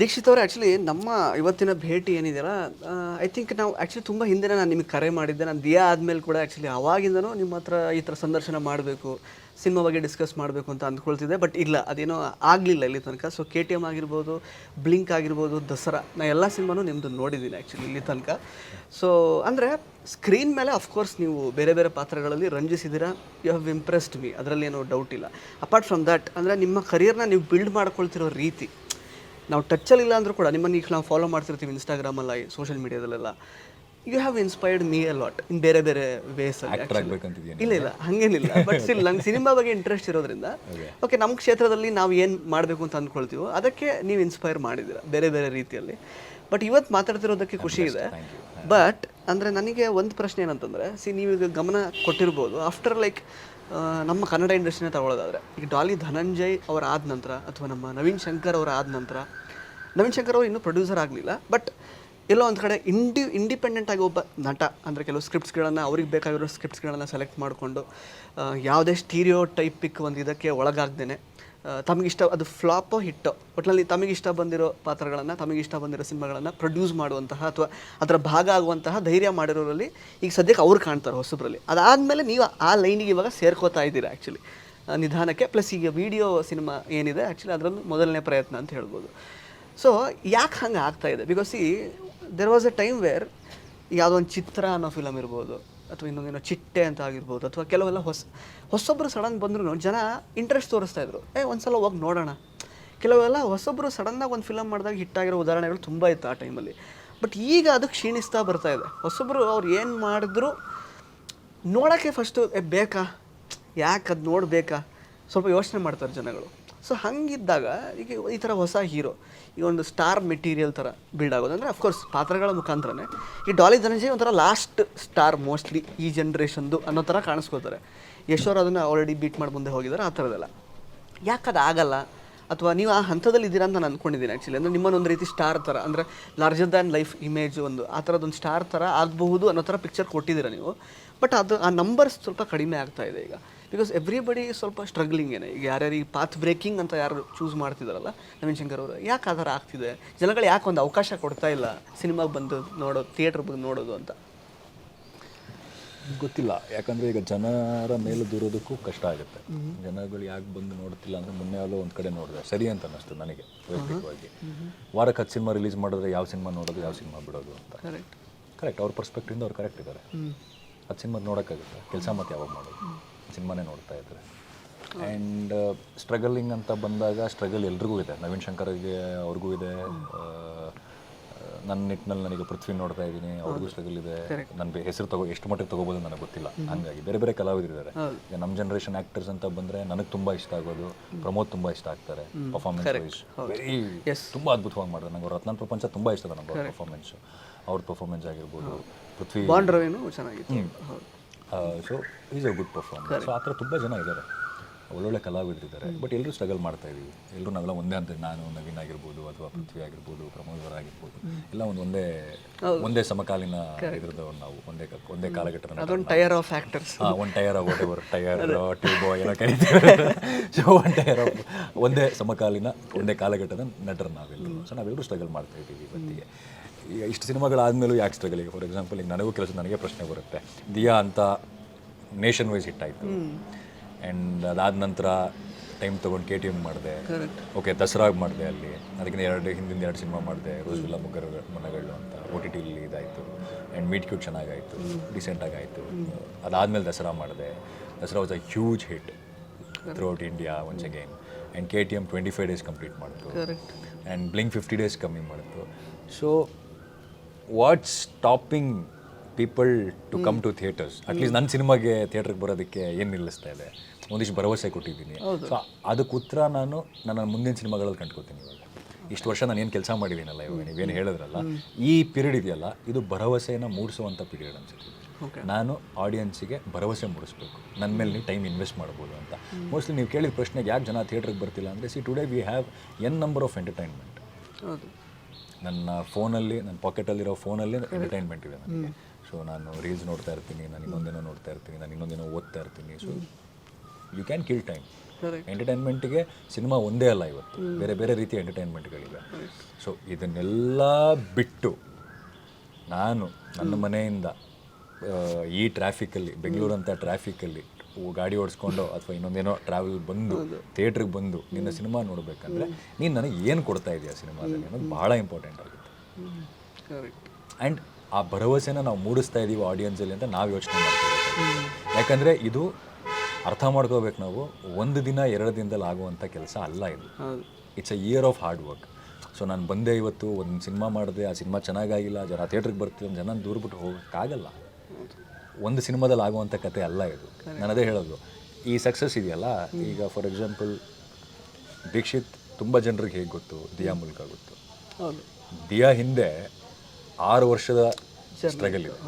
ದೀಕ್ಷಿತ್ ಅವರೇ ಆ್ಯಕ್ಚುಲಿ ನಮ್ಮ ಇವತ್ತಿನ ಭೇಟಿ ಏನಿದೆಯಲ್ಲ ಐ ಥಿಂಕ್ ನಾವು ಆ್ಯಕ್ಚುಲಿ ತುಂಬ ಹಿಂದೆ ನಾನು ನಿಮಗೆ ಕರೆ ಮಾಡಿದ್ದೆ. ನಾನು ದಿಯಾ ಆದಮೇಲೆ ಕೂಡ ಆ್ಯಕ್ಚುಲಿ ಅವಾಗಿಂದನೂ ನಿಮ್ಮ ಹತ್ರ ಈ ಥರ ಸಂದರ್ಶನ ಮಾಡಬೇಕು, ಸಿನಿಮಾ ಬಗ್ಗೆ ಡಿಸ್ಕಸ್ ಮಾಡಬೇಕು ಅಂತ ಅಂದ್ಕೊಳ್ತಿದ್ದೆ. ಬಟ್ ಇಲ್ಲ, ಅದೇನೋ ಆಗಲಿಲ್ಲ ಇಲ್ಲಿ ತನಕ. ಸೊ ಕೆ ಟಿ ಎಂ ಆಗಿರ್ಬೋದು ಬ್ಲಿಂಕ್ ಆಗಿರ್ಬೋದು, ದಸರಾ, ನಾ ಎಲ್ಲ ಸಿನಿಮಾನೂ ನಿಮ್ಮದು ನೋಡಿದ್ದೀನಿ ಆ್ಯಕ್ಚುಲಿ ಇಲ್ಲಿ ತನಕ. ಸೊ ಅಂದರೆ ಸ್ಕ್ರೀನ್ ಮೇಲೆ ಅಫ್ಕೋರ್ಸ್ ನೀವು ಬೇರೆ ಬೇರೆ ಪಾತ್ರಗಳಲ್ಲಿ ರಂಜಿಸಿದಿರಾ ಯು ಹ್ಯಾವ್ ಇಂಪ್ರೆಸ್ಡ್ ಮಿ ಅದರಲ್ಲಿ ಏನೋ ಡೌಟ್ ಇಲ್ಲ. ಅಪಾರ್ಟ್ ಫ್ರಮ್ ದಟ್ ಅಂದರೆ ನಿಮ್ಮ ಕರಿಯರ್ನ ನೀವು ಬಿಲ್ಡ್ ಮಾಡ್ಕೊಳ್ತಿರೋ ರೀತಿ ನಾವು ಟಚ್ಚಲ್ಲಿ ಇಲ್ಲ ಅಂದರೂ ಕೂಡ ನಿಮ್ಮನ್ನು ಈಗ ನಾವು ಫಾಲೋ ಮಾಡ್ತಿರ್ತೀವಿ ಇನ್ಸ್ಟಾಗ್ರಾಮಲ್ಲಿ social ಮೀಡಿಯಾದಲ್ಲೆಲ್ಲ you have inspired me a lot lot in ಬೇರೆ ಬೇರೆ ವೇಸ್ ಇಲ್ಲ ಇಲ್ಲ ಹಂಗೇನಿಲ್ಲ. ಬಟ್ ಸ್ಟಿಲ್ ನಂಗೆ ಸಿನಿಮಾ ಬಗ್ಗೆ ಇಂಟ್ರೆಸ್ಟ್ ಇರೋದ್ರಿಂದ ಓಕೆ ನಮ್ಮ ಕ್ಷೇತ್ರದಲ್ಲಿ ನಾವು ಏನು ಮಾಡಬೇಕು ಅಂತ ಅಂದ್ಕೊಳ್ತೀವೋ ಅದಕ್ಕೆ ನೀವು ಇನ್ಸ್ಪೈರ್ ಮಾಡಿದ್ದೀರ ಬೇರೆ ಬೇರೆ ರೀತಿಯಲ್ಲಿ. ಬಟ್ ಇವತ್ತು ಮಾತಾಡ್ತಿರೋದಕ್ಕೆ ಖುಷಿ ಇದೆ. ಬಟ್ ಅಂದರೆ ನನಗೆ ಒಂದು ಪ್ರಶ್ನೆ ಏನಂತಂದರೆ ಸಿ ನೀವು ಈಗ ಗಮನ ಕೊಟ್ಟಿರ್ಬೋದು. ಆಫ್ಟರ್ ಲೈಕ್ ನಮ್ಮ ಕನ್ನಡ ಇಂಡಸ್ಟ್ರಿನ ತಗೊಳ್ಳೋದಾದ್ರೆ ಈಗ ಡಾಲಿ ಧನಂಜಯ್ ಅವರ ಆದ ನಂತರ ಅಥವಾ ನಮ್ಮ ನವೀನ್ ಶಂಕರ್ ಅವರ ಆದ ನಂತರ, ನವೀನ್ ಶಂಕರ್ ಅವರು ಇನ್ನೂ ಪ್ರೊಡ್ಯೂಸರ್ ಆಗಲಿಲ್ಲ ಬಟ್ ಎಲ್ಲೋ ಒಂದು ಕಡೆ ಇಂಡಿ ಇಂಡಿಪೆಂಡೆಂಟ್ ಆಗಿ ಒಬ್ಬ ನಟ, ಅಂದರೆ ಕೆಲವು ಸ್ಕ್ರಿಪ್ಟ್ಸ್ಗಳನ್ನು ಅವ್ರಿಗೆ ಬೇಕಾಗಿರೋ ಸ್ಕ್ರಿಪ್ಟ್ಸ್ಗಳನ್ನು ಸೆಲೆಕ್ಟ್ ಮಾಡಿಕೊಂಡು ಯಾವುದೇ ಸ್ಟೀರಿಯೋ ಟೈಪಿಕ್ ಒಂದು ಇದಕ್ಕೆ ಒಳಗಾಗ್ದೇನೆ ತಮಗಿಷ್ಟ ಅದು ಫ್ಲಾಪೋ ಹಿಟ್ಟೋ. ಒಟ್ಟಿನಲ್ಲಿ ತಮಗಿಷ್ಟ ಬಂದಿರೋ ಪಾತ್ರಗಳನ್ನು, ತಮಗಿಷ್ಟ ಬಂದಿರೋ ಸಿನಿಮಾಗಳನ್ನು ಪ್ರೊಡ್ಯೂಸ್ ಮಾಡುವಂತಹ ಅಥವಾ ಅದರ ಭಾಗ ಆಗುವಂತಹ ಧೈರ್ಯ ಮಾಡಿರೋರಲ್ಲಿ ಈಗ ಸದ್ಯಕ್ಕೆ ಅವ್ರು ಕಾಣ್ತಾರೆ ಹೊಸಬ್ರಲ್ಲಿ. ಅದಾದಮೇಲೆ ನೀವು ಆ ಲೈನಿಗೆ ಇವಾಗ ಸೇರ್ಕೋತಾ ಇದ್ದೀರಾ ಆ್ಯಕ್ಚುಲಿ ನಿಧಾನಕ್ಕೆ ಪ್ಲಸ್ ಈಗ ವಿಡಿಯೋ ಸಿನಿಮಾ ಏನಿದೆ ಆ್ಯಕ್ಚುಲಿ ಅದರಲ್ಲಿ ಮೊದಲನೇ ಪ್ರಯತ್ನ ಅಂತ ಹೇಳ್ಬೋದು. ಸೊ ಯಾಕೆ ಹಂಗೆ ಆಗ್ತಾ ಇದೆ? ಬಿಕಾಸ್ ಈ there was a time where ಯಾವುದೋ ಒಂದು ಚಿತ್ರ ಅನ್ನೋ ಫಿಲಮ್ ಇರ್ಬೋದು ಅಥವಾ ಇನ್ನೊಂದೇನೋ ಚಿಟ್ಟೆ ಅಂತ ಆಗಿರ್ಬೋದು ಅಥವಾ ಕೆಲವೆಲ್ಲ ಹೊಸ ಹೊಸೊಬ್ಬರು ಸಡನ್ ಬಂದ್ರು ಜನ ಇಂಟ್ರೆಸ್ಟ್ ತೋರಿಸ್ತಾ ಇದ್ರು. ಏ, ಒಂದ್ಸಲ ಹೋಗಿ ನೋಡೋಣ. ಕೆಲವೆಲ್ಲ ಹೊಸೊಬ್ಬರು ಸಡನ್ನಾಗಿ ಒಂದು ಫಿಲಮ್ ಮಾಡಿದಾಗ ಹಿಟ್ಟಾಗಿರೋ ಉದಾಹರಣೆಗಳು ತುಂಬ ಇತ್ತು ಆ ಟೈಮಲ್ಲಿ ಬಟ್ ಈಗ ಅದು ಕ್ಷೀಣಿಸ್ತಾ ಬರ್ತಾ ಇದೆ. ಹೊಸೊಬ್ಬರು ಅವ್ರು ಏನು ಮಾಡಿದ್ರು, ನೋಡೋಕ್ಕೆ ಫಸ್ಟು ಬೇಕಾ? ಯಾಕೆ ಅದು ನೋಡಬೇಕಾ? ಸ್ವಲ್ಪ ಯೋಚನೆ ಮಾಡ್ತಾರೆ ಜನಗಳು. ಸೊ ಹಂಗಿದ್ದಾಗ ಈಗ ಈ ಥರ ಹೊಸ ಹೀರೋ, ಈ ಒಂದು ಸ್ಟಾರ್ ಮೆಟೀರಿಯಲ್ ಥರ ಬಿಲ್ಡ್ ಆಗೋದು. ಅಂದರೆ ಅಫ್ಕೋರ್ಸ್ ಪಾತ್ರಗಳ ಮುಖಾಂತರನೇ. ಈ ಡಾಲಿ ಧನಂಜಯ್ ಒಂಥರ ಲಾಸ್ಟ್ ಸ್ಟಾರ್ ಮೋಸ್ಟ್ಲಿ ಈ ಜನ್ರೇಷನ್ದು ಅನ್ನೋ ಥರ ಕಾಣಿಸ್ಕೋತಾರೆ ಯಶೋರ್ ಅದನ್ನು ಆಲ್ರೆಡಿ ಬೀಟ್ ಮಾಡಿ ಮುಂದೆ ಹೋಗಿದ್ದಾರೆ ಆ ಯಾಕೆ ಅದು ಆಗಲ್ಲ ಅಥವಾ ನೀವು ಆ ಹಂತದಲ್ಲಿ ಇದ್ದೀರಾ ಅಂತ ನಾನು ಅಂದ್ಕೊಂಡಿದ್ದೀನಿ ಆ್ಯಕ್ಚುಲಿ ಅಂದರೆ ನಿಮ್ಮನ್ನು ಒಂದು ರೀತಿ ಸ್ಟಾರ್ ಥರ, ಅಂದರೆ ಲಾರ್ಜರ್ ದ್ಯಾನ್ ಲೈಫ್ ಇಮೇಜ್ ಒಂದು, ಆ ಥರದೊಂದು ಸ್ಟಾರ್ ಥರ ಆಗಬಹುದು ಅನ್ನೋ ಥರ ಪಿಕ್ಚರ್ ಕೊಟ್ಟಿದ್ದೀರಾ ನೀವು? ಬಟ್ ಅದು, ಆ ನಂಬರ್ಸ್ ಸ್ವಲ್ಪ ಕಡಿಮೆ ಆಗ್ತಾ ಇದೆ ಈಗ. ಬಿಕಾಸ್ ಎವ್ರಿಬಡಿ ಸ್ವಲ್ಪ ಸ್ಟ್ರಗ್ಲಿಂಗ್ ಏನೇ. ಈಗ ಯಾರ್ಯಾರು ಈ ಪಾತ್ ಬ್ರೇಕಿಂಗ್ ಅಂತ ಯಾರು ಚೂಸ್ ಮಾಡ್ತಿದಾರಲ್ಲ ನವೀನ್ ಶಂಕರ್ ಅವರು ಯಾಕೆ ಆ ಥರ ಆಗ್ತಿದೆ? ಜನಗಳು ಯಾಕೆ ಒಂದು ಅವಕಾಶ ಕೊಡ್ತಾ ಇಲ್ಲ ಸಿನಿಮಾಗೆ ಬಂದು ನೋಡೋದು ಥಿಯೇಟ್ರ್ ಬಂದು ನೋಡೋದು ಅಂತ? ಗೊತ್ತಿಲ್ಲ. ಯಾಕಂದರೆ ಈಗ ಜನರ ಮೇಲೆ ದೂರೋದಕ್ಕೂ ಕಷ್ಟ ಆಗುತ್ತೆ. ಜನಗಳು ಯಾಕೆ ಬಂದು ನೋಡ್ತಿಲ್ಲ ಅಂದ್ರೆ ಮೊನ್ನೆ ಯಾವುದೋ ಒಂದು ಕಡೆ ನೋಡಿದೆ. ಸರಿ ಅಂತ ಅನ್ನಿಸ್ತು ನನಗೆ ವೈಯಕ್ತಿಕವಾಗಿ. ವಾರಕ್ಕೆ ಹತ್ತು ಸಿನಿಮಾ ರಿಲೀಸ್ ಮಾಡಿದ್ರೆ ಯಾವ ಸಿನಿಮಾ ನೋಡೋದು ಯಾವ ಸಿನಿಮಾ ಬಿಡೋದು ಅಂತ. ಕರೆಕ್ಟ್ ಕರೆಕ್ಟ್ ಅವ್ರ ಪರ್ಸ್ಪೆಕ್ಟಿಂದ ಅವ್ರು ಕರೆಕ್ಟ್ ಇದ್ದಾರೆ. ಹತ್ತು ಸಿನಿಮಾ ನೋಡೋಕ್ಕಾಗುತ್ತೆ. ಕೆಲಸ ಮತ್ತೆ ಯಾವಾಗ ಮಾಡೋದು. ಸಿನಿಮಾನೇ ನೋಡ್ತಾ ಇದ್ದಾರೆ. ಆ್ಯಂಡ್ ಸ್ಟ್ರಗಲಿಂಗ್ ಅಂತ ಬಂದಾಗ ಸ್ಟ್ರಗಲ್ ಎಲ್ರಿಗೂ ಇದೆ. ನವೀನ್ ಶಂಕರ್ಗೆ ಅವ್ರಿಗೂ ಇದೆ. ನನ್ನ ನಿಟ್ಟಿನಲ್ಲಿ ನನಗೆ ಪೃಥ್ವಿ ನೋಡ್ತಾ ಇದ್ದೀನಿ. ಅವ್ರಿಗೂ ಸ್ಟ್ರಗಲ್ ಇದೆ. ನನ್ನ ಹೆಸರು ತಗೋ ಎಷ್ಟು ಮಟ್ಟಿಗೆ ತಗೋಬೋದು ನನಗೆ ಗೊತ್ತಿಲ್ಲ. ಹಂಗಾಗಿ ಬೇರೆ ಬೇರೆ ಕಲಾವಿದರಿದ್ದಾರೆ. ಈಗ ನಮ್ಮ ಜನರೇಷನ್ ಆ್ಯಕ್ಟರ್ಸ್ ಅಂತ ಬಂದರೆ ನನಗೆ ತುಂಬ ಇಷ್ಟ ಆಗೋದು ಪ್ರಮೋದ್ ತುಂಬ ಇಷ್ಟ ಆಗ್ತಾರೆ ಪರ್ಫಾರ್ಮೆನ್ಸ್ ವೈಸ್ ವೆರಿ ತುಂಬ ಅದ್ಭುತವಾಗಿ ಮಾಡಿದ್ರೆ ನಂಗೆ ರತ್ನ ಪ್ರಪಂಚ ತುಂಬ ಇಷ್ಟ ಇದೆ ನನಗೆ ಅವ್ರ ಪರ್ಫಾರ್ಮೆನ್ಸು ಅವ್ರ ಪರ್ಫಾರ್ಮೆನ್ಸ್ ಆಗಿರ್ಬೋದು. ಪೃಥ್ವಿ ಚೆನ್ನಾಗಿತ್ತು. So is a good performance so ಆ ಥರ ತುಂಬ ಜನ ಇದ್ದಾರೆ ಒಳ್ಳೊಳ್ಳೆ ಕಲಾವಿದರಿದ್ದಾರೆ. ಬಟ್ ಎಲ್ಲರೂ ಸ್ಟ್ರಗಲ್ ಮಾಡ್ತಾ ಇದ್ದೀವಿ ಎಲ್ಲರೂ ನಾವೆಲ್ಲ ಒಂದೇ ಅಂತ ನಾನು ನವೀನ್ ಆಗಿರ್ಬೋದು ಅಥವಾ ಪೃಥ್ವಿ ಆಗಿರ್ಬೋದು ಪ್ರಮೋದರ್ ಆಗಿರ್ಬೋದು. ಎಲ್ಲ ಒಂದು ಒಂದೇ ಒಂದೇ ಸಮಕಾಲೀನ ಇದ್ರದವ್ರು ನಾವು. ಒಂದೇ ಒಂದೇ ಕಾಲಘಟ್ಟದ ಅದೊಂದು ಟೈರ್ ಆಫ್ ಆಕ್ಟರ್ಸ್ ಹಾಂ one tier whatever tier tube ಏನೋ ಕರಿತೀವಿ ಸೊ ಒನ್ ಟೈರ್ ಆಫ್ ಒಂದೇ ಸಮಕಾಲೀನ ಒಂದೇ ಕಾಲಘಟ್ಟದ ನಟರು ನಾವೆಲ್ಲರೂ ಸೊ ನಾವೆಲ್ಲರೂ ಸ್ಟ್ರಗಲ್ ಮಾಡ್ತಾ ಇದ್ದೀವಿ ಇವತ್ತಿಗೆ. ಈಗ ಇಷ್ಟು ಸಿನಿಮಾಗಳಾದಮೇಲೂ ಯಾಕೆ ಸ್ಟ್ರಗಲ್ ಈಗ ಫಾರ್ ಎಕ್ಸಾಂಪಲ್ ಈಗ ನನಗೂ ಕೆಲಸ ನನಗೆ ಪ್ರಶ್ನೆ ಬರುತ್ತೆ. ದಿಯಾ ಅಂತ ನೇಷನ್ ವೈಸ್ ಹಿಟ್ ಆಯಿತು. ಆ್ಯಂಡ್ ಅದಾದ ನಂತರ ಟೈಮ್ ತೊಗೊಂಡು ಕೆ ಟಿ ಎಂ ಮಾಡಿದೆ. ಓಕೆ ದಸರಾಗ್ ಮಾಡಿದೆ ಅಲ್ಲಿ. ಅದಕ್ಕಿಂತ ಎರಡು ಹಿಂದಿನ ಎರಡು ಸಿನಿಮಾ ಮಾಡಿದೆ ರೋಸ್ವಿಲ್ಲ ಮುಗ್ಗರ ಮನಗಳು ಅಂತ. ಒ ಟಿ ಟಿಲಿ ಇದಾಯಿತು. ಆ್ಯಂಡ್ ಮೀಟ್ ಕ್ಯೂಟ್ ಚೆನ್ನಾಗಾಯಿತು. ರೀಸೆಂಟಾಗಿ ಆಯಿತು ಅದಾದಮೇಲೆ ದಸರಾ ಮಾಡಿದೆ. Dasara was a huge hit throughout India once again and K T M twenty five days complete ಮಾಡಿತು. ಆ್ಯಂಡ್ ಬ್ಲಿಂಕ್ ಫಿಫ್ಟಿ ಡೇಸ್ ಕಮ್ಮಿ ಮಾಡಿತು. So what's stopping people to come to theatres at least ನನ್ನ ಸಿನಿಮಾಗೆ ಥಿಯೇಟ್ರಿಗೆ ಬರೋದಕ್ಕೆ ಏನು ನಿಲ್ಲಿಸ್ತಾ ಇದೆ? ಒಂದಿಷ್ಟು ಭರವಸೆ ಕೊಟ್ಟಿದ್ದೀನಿ. ಸೊ ಅದಕ್ಕೆ ಉತ್ತರ ನಾನು ನನ್ನ ಮುಂದಿನ ಸಿನಿಮಾಗಳಲ್ಲಿ ಕಂಡ್ಕೋತೀನಿ ಇವಾಗ. ಇಷ್ಟು ವರ್ಷ ನಾನು ಏನು ಕೆಲಸ ಮಾಡಿದ್ದೀನಲ್ಲ ಇವಾಗ ನೀವೇನು ಹೇಳಿದ್ರಲ್ಲ ಈ ಪೀರಿಯಡ್ ಇದೆಯಲ್ಲ ಇದು ಭರವಸೆಯನ್ನು ಮೂಡಿಸುವಂಥ ಪೀರಿಯಡ್ ಅನ್ಸುತ್ತೆ. ನಾನು ಆಡಿಯನ್ಸಿಗೆ ಭರವಸೆ ಮೂಡಿಸ್ಬೇಕು. ನನ್ನ ಮೇಲೆ ನೀವು ಟೈಮ್ ಇನ್ವೆಸ್ಟ್ ಮಾಡ್ಬೋದು ಅಂತ. ಮೋಸ್ಟ್ಲಿ ನೀವು ಕೇಳಿದ ಪ್ರಶ್ನೆಗೆ ಯಾಕೆ ಜನ ಥಿಯೇಟ್ರಿಗೆ ಬರ್ತಿಲ್ಲ ಅಂದರೆ see today we have N number of entertainment ಹೌದು. ನನ್ನ ಫೋನಲ್ಲಿ ನನ್ನ ಪಾಕೆಟಲ್ಲಿರೋ ಫೋನಲ್ಲಿ ಎಂಟರ್ಟೈನ್ಮೆಂಟ್ ಇದೆ ನನಗೆ. ಸೊ ನಾನು ರೀಲ್ಸ್ ನೋಡ್ತಾ ಇರ್ತೀನಿ ನಾನು ಇನ್ನೊಂದೇನೋ ನೋಡ್ತಾ ಇರ್ತೀನಿ ನಾನು ಇನ್ನೊಂದೇನೋ ಓದ್ತಾ ಇರ್ತೀನಿ. So you can kill time ಎಂಟರ್ಟೈನ್ಮೆಂಟಿಗೆ cinema ಒಂದೇ ಅಲ್ಲ ಇವತ್ತು. ಬೇರೆ ಬೇರೆ ರೀತಿಯ ಎಂಟರ್ಟೈನ್ಮೆಂಟ್ಗಳಿವೆ ಸೊ ಇದನ್ನೆಲ್ಲ ಬಿಟ್ಟು ನಾನು ನನ್ನ ಮನೆಯಿಂದ ಈ ಟ್ರಾಫಿಕಲ್ಲಿ ಬೆಂಗಳೂರಂಥ ಟ್ರಾಫಿಕಲ್ಲಿ ಗಾಡಿ ಓಡಿಸ್ಕೊಂಡು ಅಥವಾ ಇನ್ನೊಂದೇನೋ ಟ್ರಾವೆಲ್ ಬಂದು ಥಿಯೇಟ್ರಿಗೆ ಬಂದು ನಿನ್ನ ಸಿನಿಮಾ ನೋಡಬೇಕಂದ್ರೆ ನೀನು ನನಗೆ ಏನು ಕೊಡ್ತಾ ಇದೆಯಾ ಸಿನಿಮಾದಲ್ಲಿ ಅನ್ನೋದು ಭಾಳ ಇಂಪಾರ್ಟೆಂಟ್ ಆಗುತ್ತೆ. ಕರೆಕ್ಟ್ ಆ್ಯಂಡ್ ಆ ಭರವಸೆನ ನಾವು ಮೂಡಿಸ್ತಾ ಇದ್ದೀವಿ ಆಡಿಯನ್ಸಲ್ಲಿ ಅಂತ ನಾವು ಯೋಚನೆ ಮಾಡ್ತೀವಿ ಯಾಕಂದರೆ ಇದು ಅರ್ಥ ಮಾಡ್ಕೋಬೇಕು ನಾವು ಒಂದು ದಿನ ಎರಡು ದಿನದಲ್ಲಿ ಆಗುವಂಥ ಕೆಲಸ ಅಲ್ಲ ಇದು. It's a year of hard work so ನಾನು ಬಂದೆ ಇವತ್ತು ಒಂದು ಸಿನಿಮಾ ಮಾಡಿದೆ ಆ ಸಿನಿಮಾ ಚೆನ್ನಾಗಾಗಿಲ್ಲ ಜನ ಥಿಯೇಟ್ರಿಗೆ ಬರ್ತೀವಿ ಜನ ದೂರ ಬಿಟ್ಟು ಹೋಗೋಕ್ಕಾಗಲ್ಲ. ಒಂದು ಸಿನಿಮಾದಲ್ಲಿ ಆಗುವಂಥ ಕತೆ ಅಲ್ಲ ಇದು. ನಾನು ಅದೇ ಹೇಳೋದು. ಈ ಸಕ್ಸಸ್ ಇದೆಯಲ್ಲ? ಈಗ ಫಾರ್ ಎಕ್ಸಾಂಪಲ್ ದೀಕ್ಷಿತ್ ತುಂಬ ಜನರಿಗೆ ಹೇಗೆ ಗೊತ್ತು? ದಿಯಾ ಮೂಲಕ ಗೊತ್ತು. ದಿಯಾ ಹಿಂದೆ ಆರು ವರ್ಷದ ಸ್ಟ್ರಗಲ್ ಇದೆ.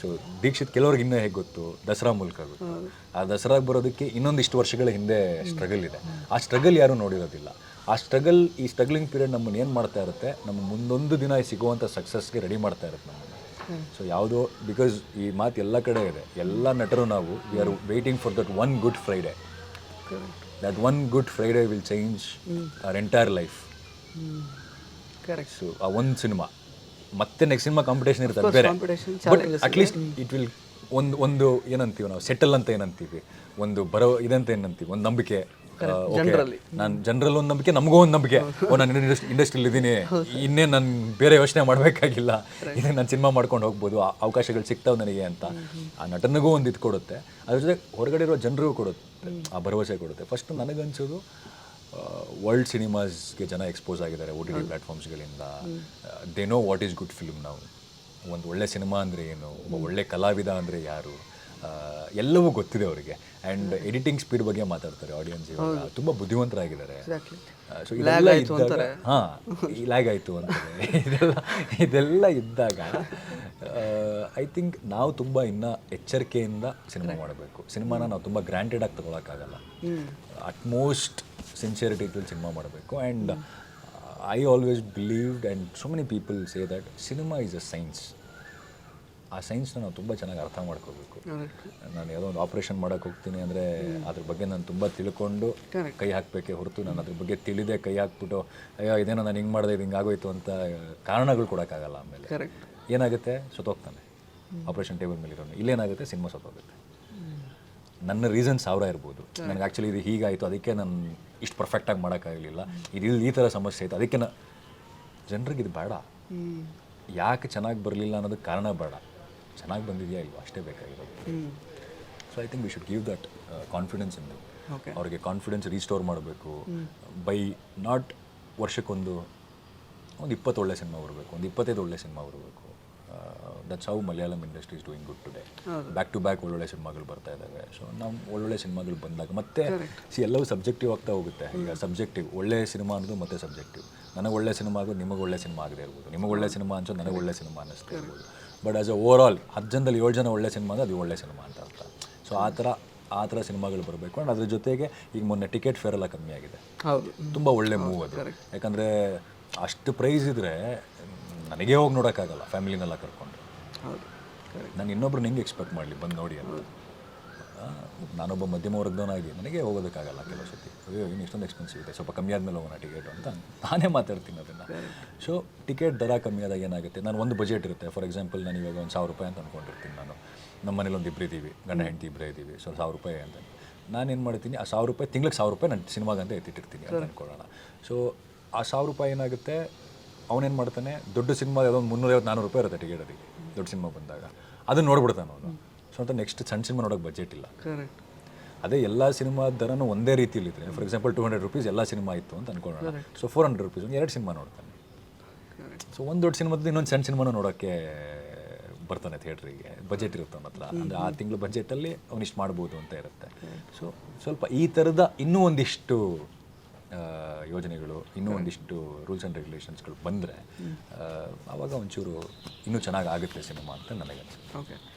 ಸೊ ದೀಕ್ಷಿತ್ ಕೆಲವ್ರಿಗೆ ಇನ್ನೂ ಹೇಗೆ ಗೊತ್ತು? ದಸರಾ ಮೂಲಕ ಗೊತ್ತು. ಆ ದಸರಾಗೆ ಬರೋದಕ್ಕೆ ಇನ್ನೊಂದಿಷ್ಟು ವರ್ಷಗಳ ಹಿಂದೆ ಸ್ಟ್ರಗಲ್ ಇದೆ. ಆ ಸ್ಟ್ರಗಲ್ ಯಾರೂ ನೋಡಿರೋದಿಲ್ಲ. ಆ ಸ್ಟ್ರಗಲ್ ಈ ಸ್ಟ್ರಗ್ಲಿಂಗ್ ಪೀರಿಯಡ್ ನಮ್ಮನ್ನು ಏನು ಮಾಡ್ತಾ ಇರುತ್ತೆ? ನಮ್ಮ ಮುಂದೊಂದು ದಿನ ಸಿಗುವಂಥ ಸಕ್ಸಸ್ಗೆ ರೆಡಿ ಮಾಡ್ತಾ ಇರುತ್ತೆ ನಮ್ಮನ್ನು. ಸೊ ಯಾವುದೋ ಬಿಕಾಸ್ ಈ ಮಾತು ಎಲ್ಲ ಕಡೆ ಇದೆ ಎಲ್ಲ ನಟರು ನಾವು we are waiting for that one good Friday that one good Friday will change our entire life correct so ಆ ಒಂದು ಸಿನಿಮಾ ಮತ್ತೆ ನೆಕ್ಸ್ಟ್ ಸಿನಿಮಾ ಕಾಂಪಿಟೇಷನ್ ಇರ್ತದೆ ಬೇರೆ. ಬಟ್ ಅಟ್ಲೀಸ್ಟ್ ಇಟ್ ವಿಲ್ ಒಂದು ಒಂದು ಏನಂತೀವಿ ನಾವು ಸೆಟಲ್ ಅಂತ ಏನಂತೀವಿ. ಒಂದು ಬರೋ ಇದಂತ ಏನಂತೀವಿ ಒಂದು ನಂಬಿಕೆ. ನಾನು ಜನರಲ್ ಒಂದು ನಂಬಿಕೆ ನಮಗೂ ಒಂದು ನಂಬಿಕೆ. ಓ ನಾನು ಇಂಡಸ್ಟ್ರಿಲಿ ಇದ್ದೀನಿ ಇನ್ನೇ ನಾನು ಬೇರೆ ಯೋಚನೆ ಮಾಡಬೇಕಾಗಿಲ್ಲ. ಇದನ್ನ ನಾನು ಸಿನಿಮಾ ಮಾಡ್ಕೊಂಡು ಹೋಗ್ಬೋದು. ಆ ಅವಕಾಶಗಳು ಸಿಗ್ತಾವೆ ನನಗೆ ಅಂತ. ಆ ನಟನಿಗೂ ಒಂದು ಇದು ಕೊಡುತ್ತೆ. ಅದ್ರ ಜೊತೆ ಹೊರಗಡೆ ಇರೋ ಜನರಿಗೂ ಕೊಡುತ್ತೆ. ಆ ಭರವಸೆ ಕೊಡುತ್ತೆ. ಫಸ್ಟ್ ನನಗನ್ಸೋದು ವರ್ಲ್ಡ್ ಸಿನಿಮಾಸ್ಗೆ ಜನ ಎಕ್ಸ್ಪೋಸ್ ಆಗಿದ್ದಾರೆ O T T ಪ್ಲಾಟ್ಫಾರ್ಮ್ಸ್ಗಳಿಂದ they know what is good film ನಾವು ಒಂದು ಒಳ್ಳೆ ಸಿನಿಮಾ ಅಂದರೆ ಏನು? ಒಬ್ಬ ಒಳ್ಳೆ ಕಲಾವಿದ ಅಂದರೆ ಯಾರು? ಎಲ್ಲವೂ ಗೊತ್ತಿದೆ ಅವರಿಗೆ. ಅಂಡ್ ಎಡಿಟಿಂಗ್ ಸ್ಪೀಡ್ ಬಗ್ಗೆ ಮಾತಾಡ್ತಾರೆ ಆಡಿಯನ್ಸ್ ತುಂಬಾ ತುಂಬ ಬುದ್ಧಿವಂತರಾಗಿದ್ದಾರೆ. ಸೊ ಇದೆಲ್ಲ ಇದ್ದಾಗ ಹಾಂ ಲ್ಯಾಗ್ ಆಯಿತು ಅಂತಾರೆ. ಇದೆಲ್ಲ ಇದೆಲ್ಲ ಇದ್ದಾಗ ಐ ಥಿಂಕ್ ನಾವು ತುಂಬ ಇನ್ನ ಎಚ್ಚರಿಕೆಯಿಂದ ಸಿನಿಮಾ ಮಾಡಬೇಕು. ಸಿನಿಮಾನ ನಾವು ತುಂಬ ಗ್ರಾಂಟೆಡ್ ಆಗಿ ತೊಗೊಳಕ್ಕಾಗಲ್ಲ. ಅಟ್ಮೋಸ್ಟ್ ಸಿನ್ಸಿಯರಿಟಿ ಇದ್ರಲ್ಲಿ ಸಿನಿಮಾ ಮಾಡಬೇಕು. And I always believed and so many people say that cinema is a science ಆ ಸೈನ್ಸ್ನ ನಾವು ತುಂಬ ಚೆನ್ನಾಗಿ ಅರ್ಥ ಮಾಡ್ಕೋಬೇಕು. ನಾನು ಯಾವುದೋ ಒಂದು ಆಪ್ರೇಷನ್ ಮಾಡೋಕೆ ಹೋಗ್ತೀನಿ ಅಂದರೆ ಅದ್ರ ಬಗ್ಗೆ ನಾನು ತುಂಬ ತಿಳ್ಕೊಂಡು ಕೈ ಹಾಕಬೇಕೇ ಹೊರತು ನಾನು ಅದ್ರ ಬಗ್ಗೆ ತಿಳಿದೆ ಕೈ ಹಾಕ್ಬಿಟ್ಟು ಅಯ್ಯೋ ಇದೇನೋ ನಾನು ಹಿಂಗೆ ಮಾಡಿದೆ ಇದು ಹಿಂಗೆ ಆಗೋಯ್ತು ಅಂತ ಕಾರಣಗಳು ಕೊಡೋಕ್ಕಾಗಲ್ಲ ಆಮೇಲೆ. ಏನಾಗುತ್ತೆ? ಸತ್ತೋಗ್ತಾನೆ. ಆಪ್ರೇಷನ್ ಟೇಬಲ್ ಮೇಲೆ ಇರೋನು. ಇಲ್ಲೇನಾಗುತ್ತೆ? ಸಿನಿಮಾ ಸತ್ತೋಗುತ್ತೆ. ನನ್ನ ರೀಸನ್ ಸಾವಿರ ಇರ್ಬೋದು. ನನಗೆ ಆ್ಯಕ್ಚುಲಿ ಇದು ಹೀಗಾಯಿತು. ಅದಕ್ಕೆ ನಾನು ಇಷ್ಟು ಪರ್ಫೆಕ್ಟಾಗಿ ಮಾಡೋಕ್ಕಾಗಲಿಲ್ಲ. ಇದು ಇಲ್ಲಿ ಈ ಥರ ಸಮಸ್ಯೆ ಆಯಿತು. ಅದಕ್ಕೆ ನಾ ಜನರಿಗೆ ಇದು ಬೇಡ. ಯಾಕೆ ಚೆನ್ನಾಗಿ ಬರಲಿಲ್ಲ ಅನ್ನೋದಕ್ಕೆ ಕಾರಣ ಬೇಡ. ಚೆನ್ನಾಗಿ ಬಂದಿದೆಯಾ ಇಲ್ವಾ? ಅಷ್ಟೇ ಬೇಕಾಗಿರೋದು. So I think we should give that confidence ಇಂದು. ಅವ್ರಿಗೆ ಕಾನ್ಫಿಡೆನ್ಸ್ ರೀಸ್ಟೋರ್ ಮಾಡಬೇಕು. ಬೈ ನಾಟ್ ವರ್ಷಕ್ಕೊಂದು ಒಂದು ಇಪ್ಪತ್ತು ಒಳ್ಳೆ ಸಿನಿಮಾ ಬರಬೇಕು ಒಂದು ಇಪ್ಪತ್ತೈದು ಒಳ್ಳೆ ಸಿನಿಮಾ ಬರಬೇಕು. That's how Malayalam industry is doing good today back to back ಒಳ್ಳೊಳ್ಳೆ ಸಿನಿಮಾಗಳು ಬರ್ತಾ ಇದ್ದಾವೆ ಸೊ ನಾವು ಒಳ್ಳೊಳ್ಳೆ ಸಿನಿಮಾಗಳು ಬಂದಾಗ ಮತ್ತೆ ಸಿ ಎಲ್ಲವೂ ಸಬ್ಜೆಕ್ಟಿವ್ ಆಗ್ತಾ ಹೋಗುತ್ತೆ. ಈಗ ಸಬ್ಜೆಕ್ಟಿವ್ ಒಳ್ಳೆ ಸಿನಿಮಾ ಅನ್ನೋದು ಮತ್ತೆ ಸಬ್ಜೆಕ್ಟಿವ್ ನನಗೆ ಒಳ್ಳೆ ಸಿನಿಮಾ ಆಗೋದು ನಿಮಗೆ ಒಳ್ಳೆ ಸಿನಿಮಾ ಆಗದೆ ಇರ್ಬೋದು. ನಿಮಗೆ ಒಳ್ಳೆ ಸಿನಿಮಾ ಅನ್ಸೋದು ನನಗೆ ಒಳ್ಳೆ ಸಿನಿಮಾ ಅನ್ನಿಸ್ತಾ ಇರ್ಬೋದು. But as a overall ಹತ್ತು ಜನದಲ್ಲಿ ಏಳು ಜನ ಒಳ್ಳೆ ಸಿನಿಮಾ ಅಂದರೆ ಅದು ಒಳ್ಳೆ ಸಿನಿಮಾ ಅಂತ ಅರ್ಥ. ಸೊ ಆ ಥರ ಆ ಥರ ಸಿನಿಮಾಗಳು ಬರಬೇಕು. ಆ್ಯಂಡ್ ಅದ್ರ ಜೊತೆಗೆ ಈಗ ಮೊನ್ನೆ ಟಿಕೆಟ್ ಫೇರ್ ಎಲ್ಲ ಕಮ್ಮಿ ಆಗಿದೆ. ಹೌದು. ತುಂಬ ಒಳ್ಳೆ ಮೂವ್ ಅದು. ಯಾಕಂದರೆ ಅಷ್ಟು ಪ್ರೈಸ್ ಇದ್ದರೆ ನನಗೆ ಹೋಗಿ ನೋಡೋಕ್ಕಾಗಲ್ಲ ಫ್ಯಾಮಿಲಿನೆಲ್ಲ ಕರ್ಕೊಂಡು. ನಾನು ಇನ್ನೊಬ್ರು ಹೆಂಗೆ ಎಕ್ಸ್ಪೆಕ್ಟ್ ಮಾಡಲಿ? ಬಂದು ನೋಡಿ ಅಂತ. ನಾನೊಬ್ಬ ಮಧ್ಯಮ ವರ್ಗದವನಾಗಿ ನನಗೆ ಹೋಗೋದಕ್ಕಾಗಲ್ಲ ಕೆಲವು ಸತಿ ಅಯ್ಯೋ ಇನ್ನು ಇಷ್ಟೊಂದು ಎಕ್ಸ್ಪೆನ್ಸಿವ್ ಇದೆ. ಸ್ವಲ್ಪ ಕಮ್ಮಿ ಆದಮೇಲೆ ಹೋಗೋಣ ಟಿಕೆಟ್ ಅಂತ ನಾನೇ ಮಾತಾಡ್ತೀನಿ ಅದನ್ನು. ಸೊ ಟಿಕೆಟ್ ದರ ಕಮ್ಮಿ ಆದಾಗ ಏನಾಗುತ್ತೆ? ನಾನು ಒಂದು ಬಜೆಟ್ ಇರುತ್ತೆ. ಫಾರ್ ಎಕ್ಸಾಂಪಲ್ ನಾನು ಇವಾಗ ಒಂದು ಸಾವಿರ ರೂಪಾಯಿ ಅಂತ ಅಂದ್ಕೊಂಡಿರ್ತೀನಿ ನಾನು. ನಮ್ಮ ಮನೇಲಿ ಒಂದು ಇಬ್ಬರು ಇದ್ದೀವಿ. ಗಂಡ ಹೆಂಡತಿ ಇಬ್ಬರೇ ಇದ್ದೀವಿ. ಸೊ ಸಾವಿರ ರೂಪಾಯಿ ಅಂತ. ನಾನೇನು ಮಾಡ್ತೀನಿ? ಆ ಸಾವಿರ ರೂಪಾಯಿ ತಿಂಗ್ಳಿಗೆ ಸಾವಿರ ರೂಪಾಯಿ ನಾನು ಸಿನಿಮಾಗಂತ ಎತ್ತಿಟ್ಟಿರ್ತೀನಿ ಅಂತ ಅಂದ್ಕೊಳ್ಳೋಣ ಸೊ ಆ ಸಾವಿರ ರೂಪಾಯಿ ಏನಾಗುತ್ತೆ? ಅವನೇನು ಮಾಡ್ತಾನೆ? ದೊಡ್ಡ ಸಿನಿಮಾ ಯಾವುದೋ ಒಂದು ಮುನ್ನೂರೈವತ್ತು ನಾನ್ನೂರು ರೂಪಾಯಿ ಇರುತ್ತೆ ಟಿಕೆಟ್ ಅದಕ್ಕೆ ದೊಡ್ಡ ಸಿನಿಮಾ ಬಂದಾಗ. ಅದನ್ನು ನೋಡ್ಬಿಡ್ತಾನೆ ಅವನು. ಸೊ ಅಂತ ನೆಕ್ಸ್ಟ್ ಸಣ್ಣ ಸಿನಿಮಾ ನೋಡೋಕೆ ಬಜೆಟ್ ಇಲ್ಲ. ಕರೆಕ್ಟ್ ಅದೇ ಎಲ್ಲ ಸಿನಿಮಾ ದರನೂ ಒಂದೇ ರೀತಿಯಲ್ಲಿ ಇದ್ರೆ for example two hundred rupees ಎಲ್ಲ ಸಿನಿಮಾ ಇತ್ತು ಅಂತ ಅನ್ಕೊಳ್ಳೋಣ. ಸೊ ಫೋರ್ ಹಂಡ್ರೆಡ್ ರುಪೀಸ್ ಒಂದು ಎರಡು ಸಿನಿಮಾ ನೋಡ್ತಾನೆ. ಸೊ ಒಂದು ದೊಡ್ಡ ಸಿನಿಮಾದ ಇನ್ನೊಂದು ಸಣ್ಣ ಸಿನಿಮಾನ ನೋಡೋಕ್ಕೆ ಬರ್ತಾನೆ ಥಿಯೇಟ್ರಿಗೆ ಬಜೆಟ್ ಇರುತ್ತೆ ಅವನ ಹತ್ರ ಅಂದರೆ ಆ ತಿಂಗಳು ಬಜೆಟಲ್ಲಿ ಅವನಿಷ್ಟು ಮಾಡ್ಬೋದು ಅಂತ ಇರುತ್ತೆ. ಸೊ ಸ್ವಲ್ಪ ಈ ಥರದ ಇನ್ನೂ ಒಂದಿಷ್ಟು ಯೋಜನೆಗಳು ಇನ್ನೂ ಒಂದಿಷ್ಟು ರೂಲ್ಸ್ ಆ್ಯಂಡ್ ರೆಗ್ಯುಲೇಷನ್ಸ್ಗಳು ಬಂದರೆ ಆವಾಗ ಒಂಚೂರು ಇನ್ನೂ ಚೆನ್ನಾಗಿ ಆಗುತ್ತೆ ಸಿನಿಮಾ ಅಂತ ನನಗೆ ಓಕೆ